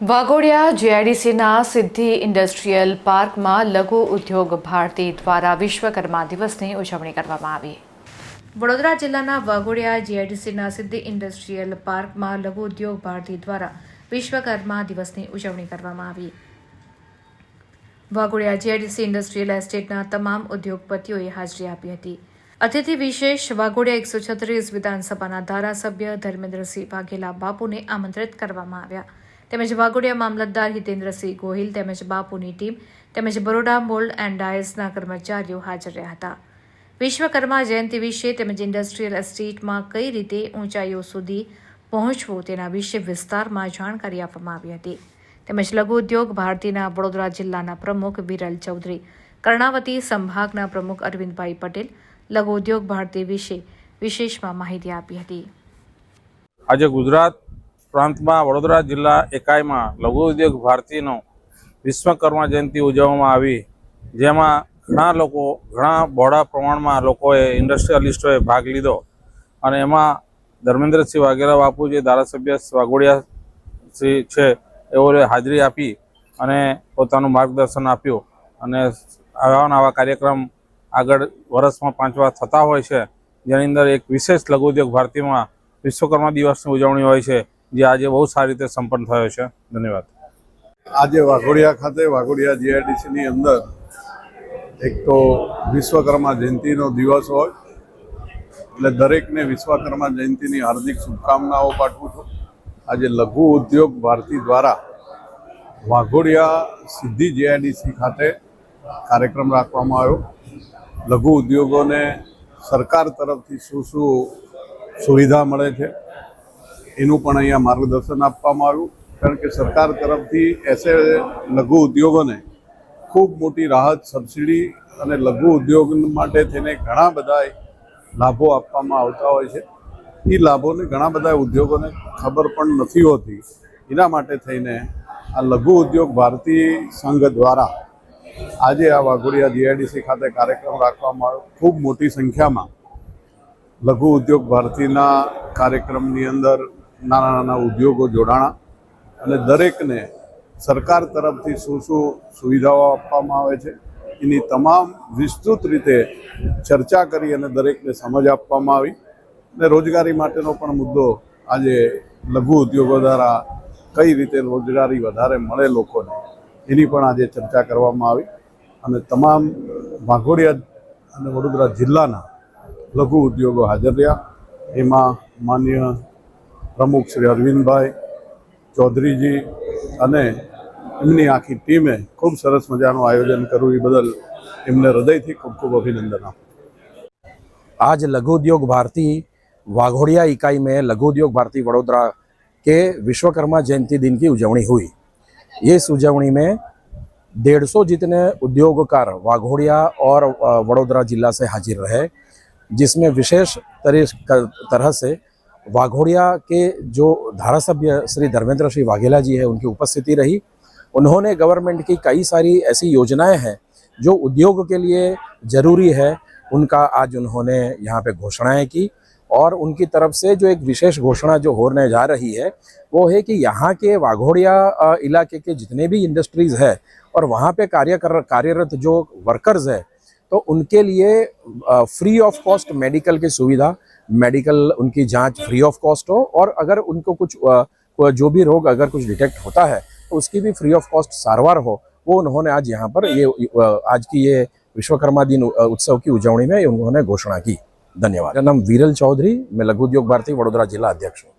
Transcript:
વાઘોડિયા જીઆઈડીસીના સિદ્ધિ ઇન્ડસ્ટ્રીયલ પાર્કમાં લઘુ ઉદ્યોગ ભારતી દ્વારા વિશ્વકર્મા દિવસની ઉજવણી કરવામાં આવી. વડોદરા જિલ્લાના વાઘોડિયા જીઆઈડીસીના સિદ્ધિ ઇન્ડસ્ટ્રીયલ પાર્કમાં લઘુ ઉદ્યોગ ભારતી દ્વારા વિશ્વકર્મા દિવસની ઉજવણી કરવામાં આવી. વાઘોડિયા જીઆઈડીસી ઇન્ડસ્ટ્રીયલ એસ્ટેટના તમામ ઉદ્યોગપતિઓએ હાજરી આપી હતી. અતિથિ વિશેષ વાઘોડિયા એકસો છત્રીસ વિધાનસભાના ધારાસભ્ય ધર્મેન્દ્રસિંહ વાઘેલા બાપુને આમંત્રિત કરવામાં આવ્યા. તેમજ વાઘોડિયા મામલતદાર હિતેન્દ્રસિંહ ગોહિલ તેમજ બાપુની ટીમ તેમજ બરોડા મોલ્ડ એન્ડ ડાયસના કર્મચારીઓ હાજર રહ્યા હતા. વિશ્વકર્મા જયંતિ વિશે તેમજ ઇન્ડસ્ટ્રીયલ એસ્ટેટમાં કઈ રીતે ઊંચાઈઓ સુધી પહોંચવું તેના વિશે વિસ્તારમાં જાણકારી આપવામાં આવી હતી. તેમજ લઘુ ઉદ્યોગ ભારતીના વડોદરા જિલ્લાના પ્રમુખ વિરલ ચૌધરી, કર્ણાવતી સંભાગના પ્રમુખ અરવિંદભાઈ પટેલ લઘુ ઉદ્યોગ ભારતી વિશે વિશેષમાં માહિતી આપી હતી. આજે ગુજરાત પ્રાંતમાં વડોદરા જિલ્લા એકાઈમાં લઘુ ઉદ્યોગ ભારતીનો વિશ્વકર્મા જયંતિ ઉજવવામાં આવી. જેમાં ઘણા લોકો, ઘણા બહોળા પ્રમાણમાં લોકોએ ઇન્ડસ્ટ્રીયલિસ્ટોએ ભાગ લીધો. અને એમાં ધર્મેન્દ્રસિંહ વાઘેલા બાપુ જે ધારાસભ્ય વાઘોડિયા શ્રી છે, એઓએ હાજરી આપી અને પોતાનું માર્ગદર્શન આપ્યું. અને આવા આવા કાર્યક્રમ આગળ વર્ષમાં પાંચ વાર થતા હોય છે. જેની અંદર એક વિશેષ લઘુ ઉદ્યોગ ભારતીમાં વિશ્વકર્મા દિવસની ઉજવણી હોય છે. જે આજે બહુ સારી રીતે સંપન્ન થયો છે. ધન્યવાદ. આજે વાઘોડિયા ખાતે, વાઘોડિયા જીઆઈડીસીની અંદર એક તો વિશ્વકર્મા જયંતિનો દિવસ હોય, એટલે દરેકને વિશ્વકર્મા જયંતિની હાર્દિક શુભકામનાઓ પાઠવું છું. આજે લઘુ ઉદ્યોગ ભારતી દ્વારા વાઘોડિયા સિદ્ધિ જીઆઈડીસી ખાતે કાર્યક્રમ રાખવામાં આવ્યો. લઘુ ઉદ્યોગોને સરકાર તરફથી શું શું સુવિધા મળે છે એનું પણ અહીંયા માર્ગદર્શન આપવામાં આવ્યું. કારણ કે સરકાર તરફથી એસે લઘુ ઉદ્યોગોને ખૂબ મોટી રાહત સબસિડી અને લઘુ ઉદ્યોગ માટે થઈને ઘણા બધા લાભો આપવામાં આવતા હોય છે. એ લાભોને ઘણા બધા ઉદ્યોગોને ખબર પણ નથી હોતી. એના માટે થઈને આ લઘુ ઉદ્યોગ ભારતી સંઘ દ્વારા આજે આ વાઘોડિયા જીઆઈડીસી ખાતે કાર્યક્રમ રાખવામાં આવ્યો. ખૂબ મોટી સંખ્યામાં લઘુ ઉદ્યોગ ભારતીના કાર્યક્રમની અંદર નાના નાના ઉદ્યોગો જોડાણા અને દરેકને સરકાર તરફથી શું શું સુવિધાઓ આપવામાં આવે છે, એની તમામ વિસ્તૃત રીતે ચર્ચા કરી અને દરેકને સમજ આપવામાં આવી. અને રોજગારી માટેનો પણ મુદ્દો આજે લઘુ ઉદ્યોગો દ્વારા કઈ રીતે રોજગારી વધારે મળે લોકોને, એની પણ આજે ચર્ચા કરવામાં આવી. અને તમામ વાઘોડિયા અને વડોદરા જિલ્લાના લઘુ ઉદ્યોગો હાજર રહ્યા. એમાં માન્ય પ્રમુખ શ્રી અરવિંદભાઈ ચૌધરીજી અને એમની આખી ટીમે ખૂબ સરસ મજાનું આયોજન કર્યું એ બદલ એમને હૃદયથી ખૂબ ખૂબ અભિનંદન આપું आज लघु उद्योग भारती वाघोड़िया इकाई में लघु उद्योग भारती वडोदरा के विश्वकर्मा जयंती दिन की उजवनी हुई ये इस उजवनी में डेढ़ सौ जितने उद्योगकार वाघोड़िया और अ, वडोदरा जिला से हाजिर रहे जिसमें विशेष तरी- तरह से वाघोड़िया के जो धारासभ्य श्री धर्मेंद्र श्री वाघेला जी है, उनकी उपस्थिति रही। उन्होंने गवर्नमेंट की कई सारी ऐसी योजनाएँ हैं जो उद्योग के लिए ज़रूरी है। उनका आज उन्होंने यहाँ पे घोषणाएँ की और उनकी तरफ़ से जो एक विशेष घोषणा जो होने जा रही है, वो है कि यहाँ के वाघोड़िया इलाके के जितने भी इंडस्ट्रीज़ है और वहाँ पे कार्य कर कार्यरत जो वर्कर्स है तो उनके लिए फ्री ऑफ़ कॉस्ट मेडिकल की सुविधा मेडिकल उनकी जाँच फ्री ऑफ़ कॉस्ट हो और अगर उनको कुछ जो भी रोग अगर कुछ डिटेक्ट होता है तो उसकी भी फ्री ऑफ़ कॉस्ट सारवार हो। वो उन्होंने आज यहाँ पर ये आज की ये विश्वकर्मा दिन उत्सव की उजवणी में उन्होंने घोषणा की। धन्यवाद। मेरा नाम वीरल चौधरी, मैं लघु उद्योग भारती, वडोदरा जिला अध्यक्ष हूँ।